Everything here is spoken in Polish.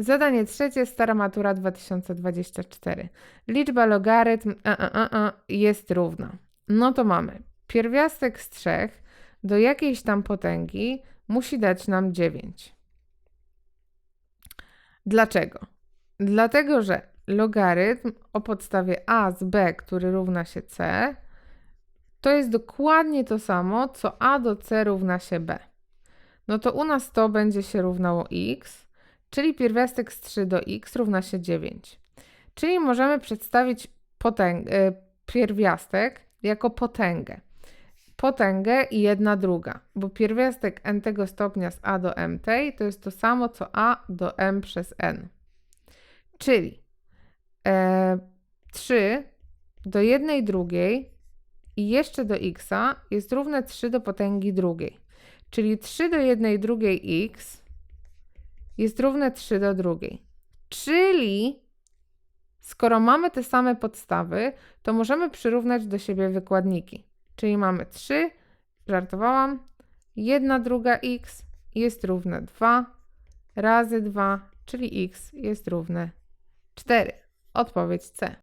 Zadanie trzecie, Stara Matura 2024. Liczba logarytm a, a, a, jest równa. No to mamy pierwiastek z 3 do jakiejś tam potęgi musi dać nam 9. Dlaczego? Dlatego, że logarytm o podstawie a z b, który równa się c, to jest dokładnie to samo, co a do c równa się b. No to u nas to będzie się równało x, czyli pierwiastek z 3 do x równa się 9. Czyli możemy przedstawić potęg- e, pierwiastek jako potęgę. Potęgę i jedna druga, bo pierwiastek n tego stopnia z a do m tej to jest to samo co a do m przez n. Czyli e, 3 do jednej drugiej i jeszcze do x jest równe 3 do potęgi drugiej. Czyli 3 do jednej drugiej x jest równe 3 do drugiej. Czyli skoro mamy te same podstawy, to możemy przyrównać do siebie wykładniki. Czyli mamy 3, żartowałam, 1 druga x jest równe 2 razy 2, czyli x jest równe 4. Odpowiedź C.